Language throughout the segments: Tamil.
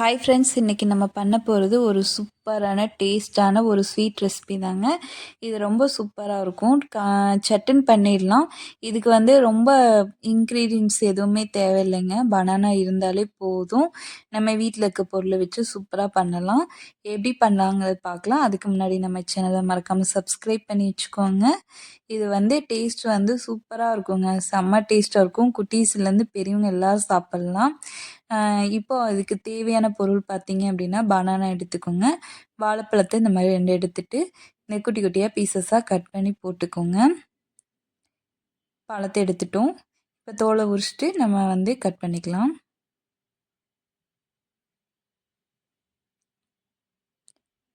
ஹாய் ஃப்ரெண்ட்ஸ் இன்றைக்கி நம்ம பண்ண போகிறது ஒரு சூப்பரான டேஸ்டான ஒரு ஸ்வீட் ரெசிபி தாங்க. இது ரொம்ப சூப்பராக இருக்கும். கா பண்ணிடலாம். இதுக்கு வந்து ரொம்ப இன்க்ரீடியன்ஸ் எதுவுமே தேவையில்லைங்க. பனானா இருந்தாலே போதும். நம்ம வீட்டில் இருக்க பொருளை வச்சு சூப்பராக பண்ணலாம். எப்படி பண்ணலாங்கிறத பார்க்கலாம். அதுக்கு முன்னாடி நம்ம சேனலை மறக்காமல் சப்ஸ்கிரைப் பண்ணி வச்சுக்கோங்க. இது வந்து டேஸ்ட் வந்து சூப்பராக இருக்குங்க. செம்ம டேஸ்ட்டாக இருக்கும். குட்டீஸ்லேருந்து பெரியவங்க எல்லோரும் சாப்பிட்லாம். இப்போ அதுக்கு தேவையான பொருள் பார்த்தீங்க அப்படின்னா பனானா எடுத்துக்கோங்க. வாழைப்பழத்தை இந்த மாதிரி ரெண்டு எடுத்துட்டு இந்த குட்டி குட்டியாக பீசஸாக கட் பண்ணி போட்டுக்கோங்க. பழத்தை எடுத்துட்டோம். இப்போ தோலை உரிச்சிட்டு நம்ம வந்து கட் பண்ணிக்கலாம்.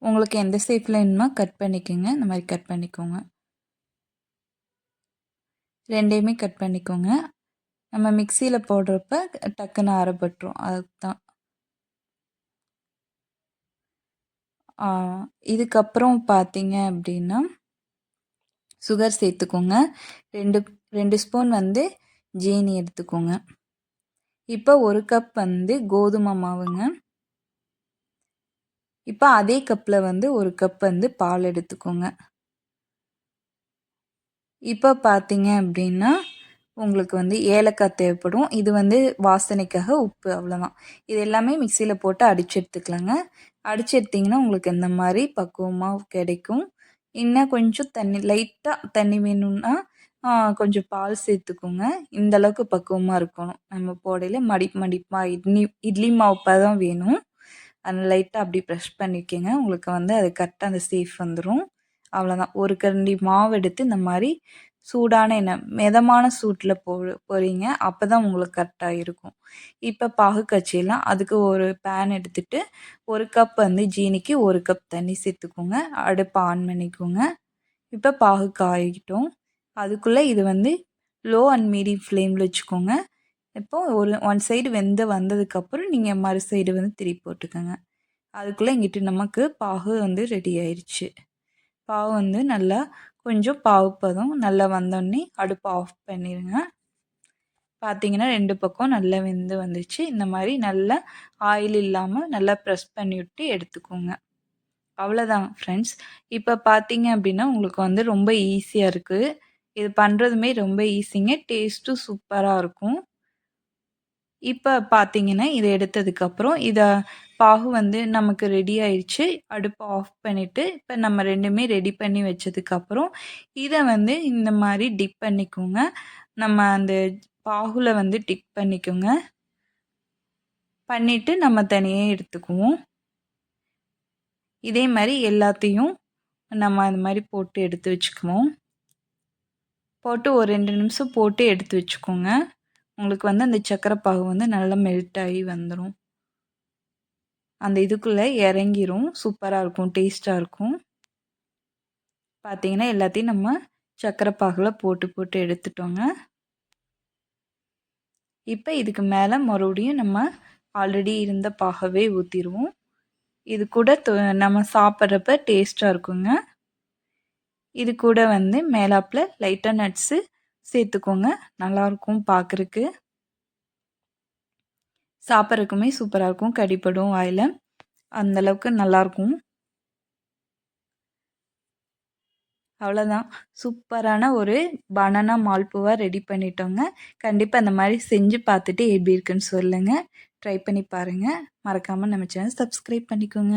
உங்களுக்கு எந்த ஷேப்பில் வேணுமோ கட் பண்ணிக்கோங்க. இந்த மாதிரி கட் பண்ணிக்கோங்க. ரெண்டையுமே கட் பண்ணிக்கோங்க. நம்ம மிக்சியில் போடுறப்ப டக்குன்னு அரைப்பட்டுரும் அதுக்கு தான் இதுக்கப்புறம் பார்த்தீங்க அப்படின்னா சுகர் சேர்த்துக்கோங்க. ரெண்டு ரெண்டு ஸ்பூன் வந்து ஜீனி எடுத்துக்கோங்க. இப்போ ஒரு கப் வந்து கோதுமை மாவுங்க. இப்போ அதே கப்பில் வந்து ஒரு கப் வந்து பால் எடுத்துக்கோங்க. இப்போ பார்த்தீங்க அப்படின்னா உங்களுக்கு வந்து ஏலக்காய் தேவைப்படும். இது வந்து வாசனைக்காக உப்பு அவ்வளோதான் இது எல்லாமே மிக்சியில் போட்டு அடித்து எடுத்துக்கலாங்க. அடித்து எடுத்திங்கன்னா உங்களுக்கு இந்த மாதிரி பக்குவமாக கிடைக்கும். இன்னும் கொஞ்சம் தண்ணி லைட்டாக தண்ணி வேணும்னா கொஞ்சம் பால் சேர்த்துக்கோங்க. இந்த அளவுக்கு பக்குவமாக இருக்கணும். நம்ம போடையில் மடி மடிப்பாக இட்லி இட்லி மாவுப்பாக தான் வேணும். அந்த லைட்டாக அப்படி ப்ரெஷ் பண்ணிக்கோங்க உங்களுக்கு வந்து அது கரெக்டாக அந்த சேஃப் வந்துடும் அவ்வளோதான் ஒரு கரண்டி மாவு எடுத்து இந்த மாதிரி சூடான எண்ணெய் மிதமான சூட்டில் போ போகிறீங்க அப்போ தான் உங்களுக்கு கரெக்டாக இருக்கும். இப்போ பாகு கச்சிலாம் அதுக்கு ஒரு பேன் எடுத்துட்டு ஒரு கப் வந்து ஜீனிக்கு ஒரு கப் தண்ணி சேர்த்துக்கோங்க. அடுப்பை ஆன் பண்ணிக்கோங்க. இப்போ பாகு காயிட்டோம் அதுக்குள்ளே இது வந்து லோ அண்ட் மீடியம் ஃப்ளேமில் வச்சுக்கோங்க. இப்போது ஒரு ஒன் சைடு வெந்து வந்ததுக்கப்புறம் நீங்கள் மறு சைடு வந்து திருப்பி போட்டுக்கோங்க. அதுக்குள்ளே இங்கிட்டு நமக்கு பாகு வந்து ரெடி ஆயிடுச்சு பாவு வந்து நல்லா கொஞ்சம் பாவுப்பதம் நல்லா வந்தோடனே அடுப்பை ஆஃப் பண்ணிடுங்க பார்த்தீங்கன்னா ரெண்டு பக்கம் நல்லா வெந்து வந்துச்சு. இந்த மாதிரி நல்லா ஆயில் இல்லாமல் நல்லா ப்ரெஸ் பண்ணி விட்டு எடுத்துக்கோங்க. அவ்வளோதான் ஃப்ரெண்ட்ஸ் இப்போ பார்த்தீங்க அப்படின்னா உங்களுக்கு வந்து ரொம்ப ஈஸியாக இருக்குது இது பண்ணுறதுமே ரொம்ப ஈஸிங்க டேஸ்ட்டும் சூப்பராக இருக்கும். இப்போ பார்த்தீங்கன்னா இதை எடுத்ததுக்கப்புறம் இதை பாகு வந்து நமக்கு ரெடி ஆயிடுச்சு அடுப்பை ஆஃப் பண்ணிவிட்டு இப்போ நம்ம ரெண்டுமே ரெடி பண்ணி வச்சதுக்கப்புறம் இதை வந்து இந்த மாதிரி டிப் பண்ணிக்கோங்க. நம்ம அந்த பாகுல வந்து டிப் பண்ணிக்கோங்க. பண்ணிவிட்டு நம்ம தனியாக எடுத்துக்குவோம். இதே மாதிரி எல்லாத்தையும் நம்ம அந்த மாதிரி போட்டு எடுத்து வச்சுக்குவோம். போட்டு ஒரு ரெண்டு நிமிஷம் போட்டு எடுத்து வச்சுக்கோங்க. உங்களுக்கு வந்து அந்த சக்கரை பாகு வந்து நல்லா மெல்ட் ஆகி வந்துடும் அந்த இதுக்குள்ளே இறங்கிரும். சூப்பராக இருக்கும். டேஸ்ட்டாக இருக்கும். பார்த்தீங்கன்னா எல்லாத்தையும் நம்ம சக்கரை பாகில் போட்டு போட்டு எடுத்துட்டோங்க. இப்போ இதுக்கு மேலே மறுபடியும் நம்ம ஆல்ரெடி இருந்த பாகவே ஊற்றிடுவோம் இது கூட நம்ம சாப்பிட்றப்ப டேஸ்ட்டாக இருக்குங்க. இது கூட வந்து மேலாப்பில் லைட்டாக நட்ஸு சேர்த்துக்கோங்க. நல்லாயிருக்கும் பார்க்குறக்கு சாப்பிட்றதுக்குமே சூப்பராக இருக்கும். கடிப்படும் வாயில். அந்தளவுக்கு நல்லாயிருக்கும் அவ்வளோதான் சூப்பரான ஒரு பனானா மால்புவா ரெடி பண்ணிட்டோங்க. கண்டிப்பாக அந்த மாதிரி செஞ்சு பார்த்துட்டு எப்படி இருக்குன்னு சொல்லுங்கள் ட்ரை பண்ணி பாருங்கள் மறக்காமல் நம்ம சேனல் சப்ஸ்கிரைப் பண்ணிக்கோங்க.